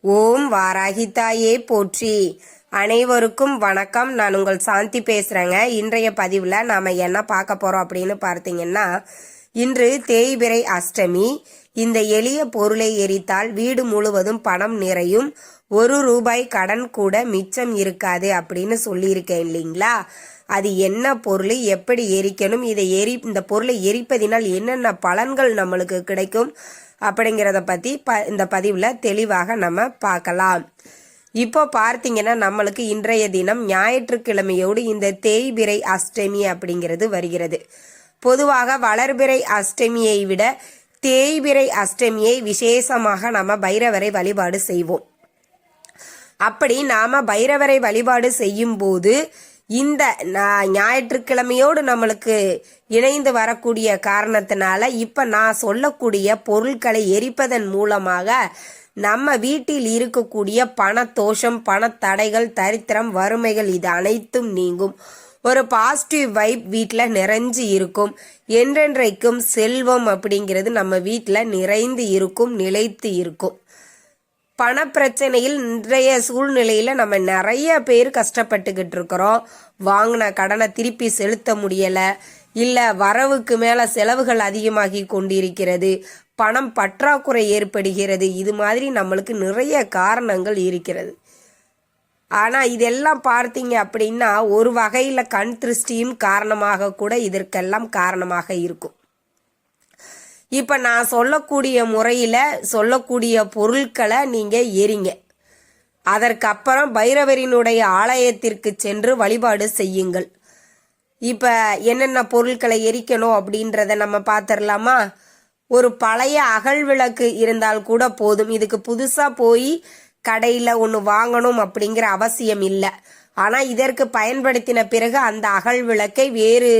ஓம் வாராகி தாயே போற்றி. அனைவருக்கும் வணக்கம். நான் உங்கள் சாந்தி பேசுறேங்க. இன்றைய பதிவில் நாம என்ன பார்க்க போறோம் அப்படின்னு பார்த்தீங்கன்னா இன்று தேய்பிரை அஷ்டமி. இந்த எளிய பொருளை எரித்தால் வீடு முழுவதும் பணம் நிறையும். ஒரு ரூபாய் கடன் கூட மிச்சம் இருக்காது அப்படின்னு சொல்லியிருக்கேன் இல்லைங்களா? அது என்ன பொருள் எப்படி எரிக்கணும்? இதை எரி இந்த பொருளை எரிப்பதினால் என்னென்ன பலன்கள் நம்மளுக்கு கிடைக்கும்? அப்படிங்கிறத பற்றி ப இந்த பதிவில் தெளிவாக நம்ம பார்க்கலாம். இப்போ பார்த்தீங்கன்னா நம்மளுக்கு இன்றைய தினம் ஞாயிற்றுக்கிழமையோடு இந்த தேய்பிறை அஷ்டமி அப்படிங்கிறது வருகிறது. பொதுவாக வளர்பிறை அஷ்டமியை விட தேய்பிரை அஷ்டமியை விசேஷமாக நம்ம பைரவரை வழிபாடு செய்வோம். அப்படி நாம பைரவரை வழிபாடு செய்யும் போது இந்த ஞாயிற்றுக்கிழமையோடு நம்மளுக்கு இணைந்து வரக்கூடிய காரணத்தினால இப்போ நான் சொல்லக்கூடிய பொருட்களை எரிப்பதன் மூலமாக நம்ம வீட்டில் இருக்கக்கூடிய பணத்தோஷம் பணத்தடைகள் தரித்திரம் வறுமைகள் இது அனைத்தும் நீங்கும். ஒரு பாசிட்டிவ் வைப் வீட்டில் நிறைஞ்சு இருக்கும். என்றென்றைக்கும் செல்வம் அப்படிங்கிறது நம்ம வீட்டில் நிறைந்து இருக்கும் நிலைத்து இருக்கும். பணப்பிரச்சனையில் இன்றைய சூழ்நிலையில் நம்ம நிறைய பேர் கஷ்டப்பட்டுக்கிட்டு இருக்கிறோம். வாங்கின கடனை திருப்பி செலுத்த முடியலை. இல்லை வரவுக்கு மேலே செலவுகள் அதிகமாகி கொண்டிருக்கிறது. பணம் பற்றாக்குறை ஏற்படுகிறது. இது மாதிரி நம்மளுக்கு நிறைய காரணங்கள் இருக்கிறது. ஆனால் இதெல்லாம் பார்த்தீங்க அப்படின்னா ஒரு வகையில் கண் திருஷ்டியும் காரணமாக கூட இதற்கெல்லாம் காரணமாக இருக்கும். இப்போ நான் சொல்லக்கூடிய முறையில் சொல்லக்கூடிய பொருட்களை நீங்கள் எரிங்க அதற்கப்புறம் பைரவரினுடைய ஆலயத்திற்கு சென்று வழிபாடு செய்யுங்கள். இப்போ என்னென்ன பொருட்களை எரிக்கணும் அப்படின்றத நம்ம பார்த்துடலாமா ஒரு பழைய அகல் விளக்கு இருந்தால் கூட போதும். இதுக்கு புதுசாக போய் கடையில் ஒன்று வாங்கணும் அப்படிங்கிற அவசியம் இல்லை. ஆனால் இதற்கு பயன்படுத்தின பிறகு அந்த அகல் விளக்கை வேறு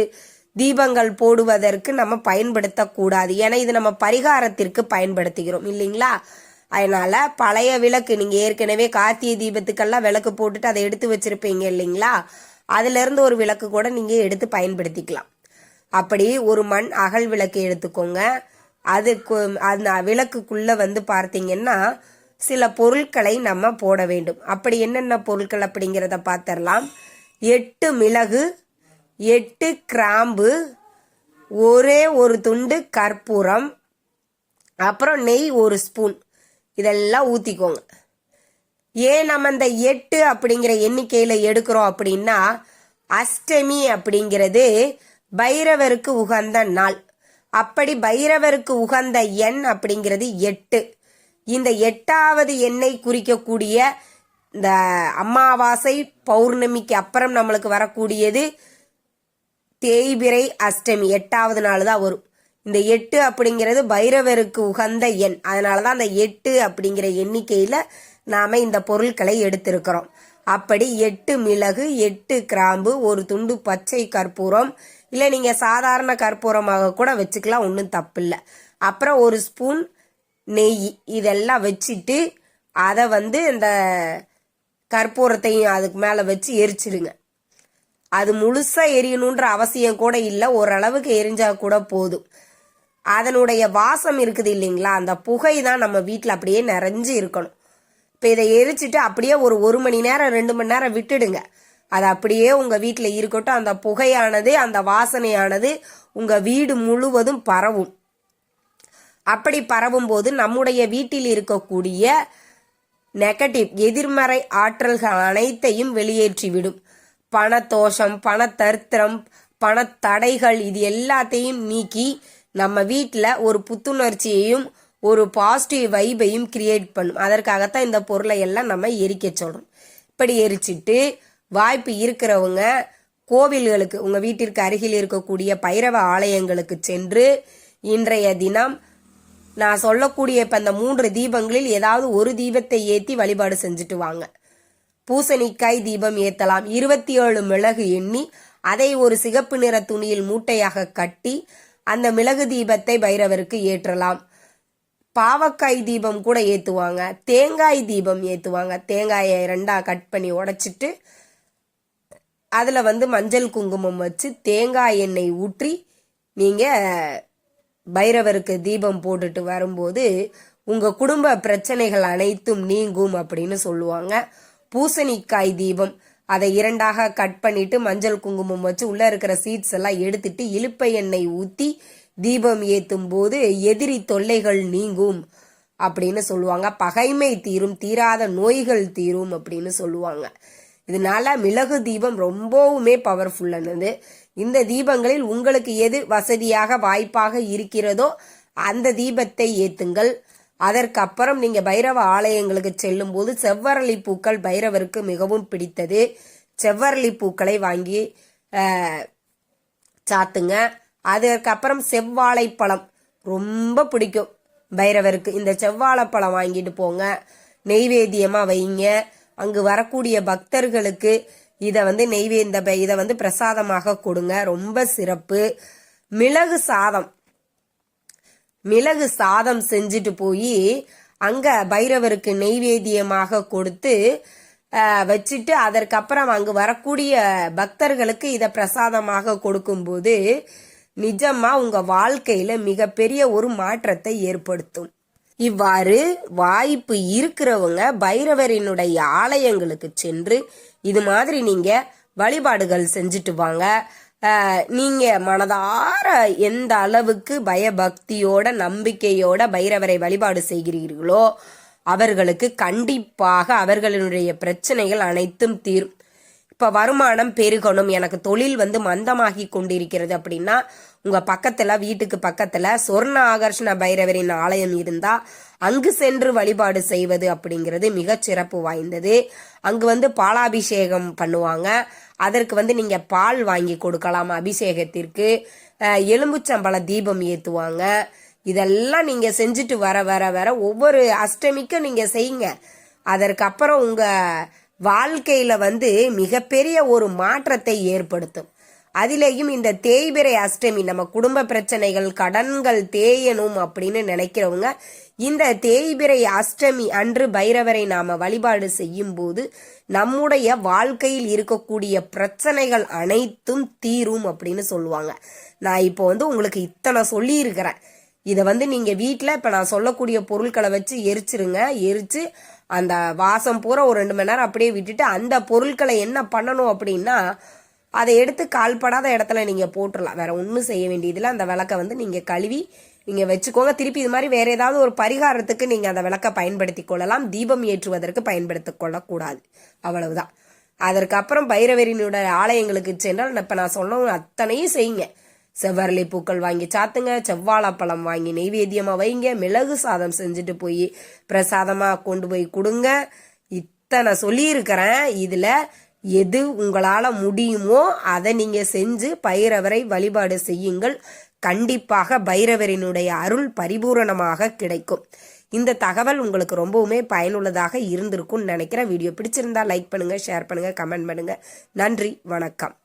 தீபங்கள் போடுவதற்கு நம்ம பயன்படுத்தக்கூடாது. ஏன்னா இது நம்ம பரிகாரத்திற்கு பயன்படுத்துகிறோம். இல்லைங்களா? அதனால பழைய விளக்கு நீங்க ஏற்கனவே கார்த்திகை தீபத்துக்கெல்லாம் விளக்கு போட்டுட்டு அதை எடுத்து வச்சிருப்பீங்க இல்லைங்களா? அதுல இருந்து ஒரு விளக்கு கூட நீங்க எடுத்து பயன்படுத்திக்கலாம். அப்படி ஒரு மண் அகல் விளக்கு எடுத்துக்கோங்க. அதுக்கு அந்த விளக்குக்குள்ள வந்து பார்த்தீங்கன்னா சில பொருட்களை நம்ம போட வேண்டும். அப்படி என்னென்ன பொருட்கள் அப்படிங்கிறத பார்த்துடலாம். எட்டு மிளகு எட்டு கிராம்பு ஒரே ஒரு துண்டு கற்பூரம் அப்புறம் நெய் ஒரு ஸ்பூன். இதெல்லாம் ஊற்றிக்கோங்க ஏன் நம்ம இந்த எட்டு அப்படிங்கிற எண்ணிக்கையில் எடுக்கிறோம் அப்படின்னா அஷ்டமி அப்படிங்கிறது பைரவருக்கு உகந்த நாள். அப்படி பைரவருக்கு உகந்த எண் அப்படிங்கிறது எட்டு. இந்த எட்டாவது எண்ணை குறிக்கக்கூடிய இந்த அமாவாசை பௌர்ணமிக்கு அப்புறம் நம்மளுக்கு வரக்கூடியது தேய்பிரை அஷ்டமி எட்டாவது நாள் தான் வரும். இந்த எட்டு அப்படிங்கிறது பைரவருக்கு உகந்த எண். அதனால தான் அந்த எட்டு அப்படிங்கிற எண்ணிக்கையில் நாம் இந்த பொருட்களை எடுத்திருக்கிறோம். அப்படி எட்டு மிளகு எட்டு கிராம்பு ஒரு துண்டு பச்சை கற்பூரம் இல்லை நீங்கள் சாதாரண கற்பூரமாக கூட வச்சுக்கலாம் ஒன்றும் தப்பில்லை. அப்புறம் ஒரு ஸ்பூன் நெய் இதெல்லாம் வச்சுட்டு அதை வந்து இந்த கற்பூரத்தையும் அதுக்கு மேலே வச்சு எரிச்சிடுங்க. அது முழுசா எரியணுன்ற அவசியம் கூட இல்லை. ஓரளவுக்கு எரிஞ்சா கூட போதும். அதனுடைய வாசம் இருக்குது இல்லைங்களா? அந்த புகை தான் நம்ம வீட்டில் அப்படியே நிறைஞ்சு இருக்கணும். இப்போ இதை எரிச்சிட்டு அப்படியே ஒரு ஒரு மணி நேரம் ரெண்டு மணி நேரம் விட்டுடுங்க. அது அப்படியே உங்கள் வீட்டில் இருக்கட்டும். அந்த புகையானது அந்த வாசனையானது உங்கள் வீடு முழுவதும் பரவும். அப்படி பரவும் போது நம்முடைய வீட்டில் இருக்கக்கூடிய நெகட்டிவ் எதிர்மறை ஆற்றல்கள் அனைத்தையும் வெளியேற்றிவிடும். பணத்தோஷம் பணத்தரித்திரம் பணத்தடைகள் இது எல்லாத்தையும் நீக்கி நம்ம வீட்டில் ஒரு புத்துணர்ச்சியையும் ஒரு பாசிட்டிவ் வைபையும் கிரியேட் பண்ணும். அதற்காகத்தான் இந்த பொருளை எல்லாம் நம்ம எரிக்க சொல்கிறோம் இப்படி எரிச்சிட்டு வாய்ப்பு இருக்கிறவங்க கோவில்களுக்கு உங்கள் வீட்டிற்கு அருகில் இருக்கக்கூடிய பைரவ ஆலயங்களுக்கு சென்று இன்றைய தினம் நான் சொல்லக்கூடிய இப்போ இந்த மூன்று தீபங்களில் ஏதாவது ஒரு தீபத்தை ஏற்றி வழிபாடு செஞ்சுட்டு வாங்க. பூசணிக்காய் தீபம் ஏத்தலாம். இருபத்தி ஏழு மிளகு எண்ணி அதை ஒரு சிகப்பு நிற துணியில் மூட்டையாக கட்டி அந்த மிளகு தீபத்தை பைரவருக்கு ஏற்றலாம். பாவக்காய் தீபம் கூட ஏற்றுவாங்க தேங்காய் தீபம் ஏற்றுவாங்க தேங்காயை ரெண்டாக கட் பண்ணி உடச்சிட்டு அதில் வந்து மஞ்சள் குங்குமம் வச்சு தேங்காய் எண்ணெய் ஊற்றி நீங்கள் பைரவருக்கு தீபம் போட்டுட்டு வரும்போது உங்கள் குடும்ப பிரச்சனைகள் அனைத்தும் நீங்கும் அப்படின்னு சொல்லுவாங்க. பூசணிக்காய் தீபம். அதை இரண்டாக கட் பண்ணிட்டு மஞ்சள் குங்குமம் வச்சு உள்ள இருக்கிற சீட்ஸ் எல்லாம் எடுத்துட்டு இலுப்பை எண்ணெய் ஊத்தி தீபம் ஏத்தும் போது எதிரி தொல்லைகள் நீங்கும் அப்படின்னு சொல்லுவாங்க. பகைமை தீரும் தீராத நோய்கள் தீரும் அப்படின்னு சொல்லுவாங்க. இதனால மிளகு தீபம் ரொம்பவுமே பவர்ஃபுல்லானது இந்த தீபங்களில் உங்களுக்கு எது வசதியாக வாய்ப்பாக இருக்கிறதோ அந்த தீபத்தை ஏத்துங்கள். அதற்கப்புறம் நீங்க பைரவ ஆலயங்களுக்கு செல்லும் போது செவ்வரளி பூக்கள் பைரவருக்கு மிகவும் பிடித்தது. செவ்வரளி பூக்களை வாங்கி சாத்துங்க. அதற்கப்புறம் செவ்வாழைப்பழம் ரொம்ப பிடிக்கும் பைரவருக்கு. இந்த செவ்வாழைப்பழம் வாங்கிட்டு போங்க. நெய்வேத்தியமா வைங்க. அங்கு வரக்கூடிய பக்தர்களுக்கு இதை வந்து நெய்வேந்த இதை வந்து பிரசாதமாக கொடுங்க. ரொம்ப சிறப்பு. மிளகு சாதம். மிளகு சாதம் செஞ்சுட்டு போய் அங்க பைரவருக்கு நெய்வேத்தியமாக கொடுத்து வச்சுட்டு அதற்கப்புறம் அங்கு வரக்கூடிய பக்தர்களுக்கு இதை பிரசாதமாக கொடுக்கும்போது நிஜமா உங்க வாழ்க்கையில மிகப்பெரிய ஒரு மாற்றத்தை ஏற்படுத்தும். இவ்வாறு வாய்ப்பு இருக்கிறவங்க பைரவரினுடைய ஆலயங்களுக்கு சென்று இது மாதிரி நீங்க வழிபாடுகள் செஞ்சுட்டு வாங்க. நீங்கள் நீங்க மனதார எந்த அளவுக்கு பயபக்தியோட நம்பிக்கையோட பைரவரை வழிபாடு செய்கிறீர்களோ அவர்களுக்கு கண்டிப்பாக அவர்களுடைய பிரச்சனைகள் அனைத்தும் தீரும். இப்போ வருமானம் பெருகணும். எனக்கு தொழில் வந்து மந்தமாகி கொண்டிருக்கிறது அப்படின்னா உங்கள் பக்கத்தில் வீட்டுக்கு பக்கத்தில் சொர்ண ஆகர்ஷண பைரவரின் ஆலயம் இருந்தால் அங்கு சென்று வழிபாடு செய்வது அப்படிங்கிறது மிகச் சிறப்பு வாய்ந்தது. அங்கு வந்து பாலாபிஷேகம் பண்ணுவாங்க. அதற்கு வந்து நீங்கள் பால் வாங்கி கொடுக்கலாம் அபிஷேகத்திற்கு. எலும்புச்சம்பள தீபம் ஏற்றுவாங்க இதெல்லாம் நீங்கள் செஞ்சுட்டு வர வர வர ஒவ்வொரு அஷ்டமிக்கும் நீங்கள் செய்யுங்க. அதற்கப்புறம் உங்கள் வாழ்க்கையில வந்து மிகப்பெரிய ஒரு மாற்றத்தை ஏற்படுத்தும். அதிலேயும் இந்த தேய்பிரை அஷ்டமி நம்ம குடும்ப பிரச்சனைகள் கடன்கள் தேயணும் அப்படின்னு நினைக்கிறவங்க இந்த தேய்பிரை அஷ்டமி அன்று பைரவரை நாம வழிபாடு செய்யும் போது நம்முடைய வாழ்க்கையில் இருக்கக்கூடிய பிரச்சனைகள் அனைத்தும் தீரும் அப்படின்னு சொல்லுவாங்க. நான் இப்போ வந்து உங்களுக்கு இத்தனை சொல்லியிருக்கிறேன். இதை வந்து நீங்கள் வீட்டில் இப்போ நான் சொல்லக்கூடிய பொருட்களை வச்சு எரிச்சிருங்க. எரித்து அந்த வாசம் பூரா ஒரு ரெண்டு மணி நேரம் அப்படியே விட்டுட்டு அந்த பொருட்களை என்ன பண்ணணும் அப்படின்னா அதை எடுத்து கால்படாத இடத்துல நீங்கள் போட்டுடலாம் வேற ஒன்றும் செய்ய வேண்டியதில்லை. அந்த விளக்கை வந்து நீங்கள் கழுவி நீங்கள் வச்சுக்கோங்க. திருப்பி இது மாதிரி வேறு ஏதாவது ஒரு பரிகாரத்துக்கு நீங்கள் அந்த விளக்கை பயன்படுத்தி கொள்ளலாம். தீபம் ஏற்றுவதற்கு பயன்படுத்தி கொள்ளக்கூடாது. அவ்வளவுதான். அதற்கப்புறம் பைரவரினுடைய ஆலயங்களுக்கு சென்றால் இப்போ நான் சொன்ன அத்தனையும் செய்யுங்க. செவ்வரளி பூக்கள் வாங்கி சாத்துங்க செவ்வாழைப்பழம் வாங்கி நெய்வேத்தியமாக வைங்க மிளகு சாதம் செஞ்சுட்டு போய் பிரசாதமாக கொண்டு போய் கொடுங்க. இத்தனை சொல்லியிருக்கிறேன். இதில் எது உங்களால் முடியுமோ அதை நீங்கள் செஞ்சு பைரவரை வழிபாடு செய்யுங்கள். கண்டிப்பாக பைரவரினுடைய அருள் பரிபூரணமாக கிடைக்கும். இந்த தகவல் உங்களுக்கு ரொம்பவுமே பயனுள்ளதாக இருந்திருக்கும்னு நினைக்கிறேன். வீடியோ பிடிச்சிருந்தா லைக் பண்ணுங்கள் ஷேர் பண்ணுங்கள் கமெண்ட் பண்ணுங்கள் நன்றி வணக்கம்.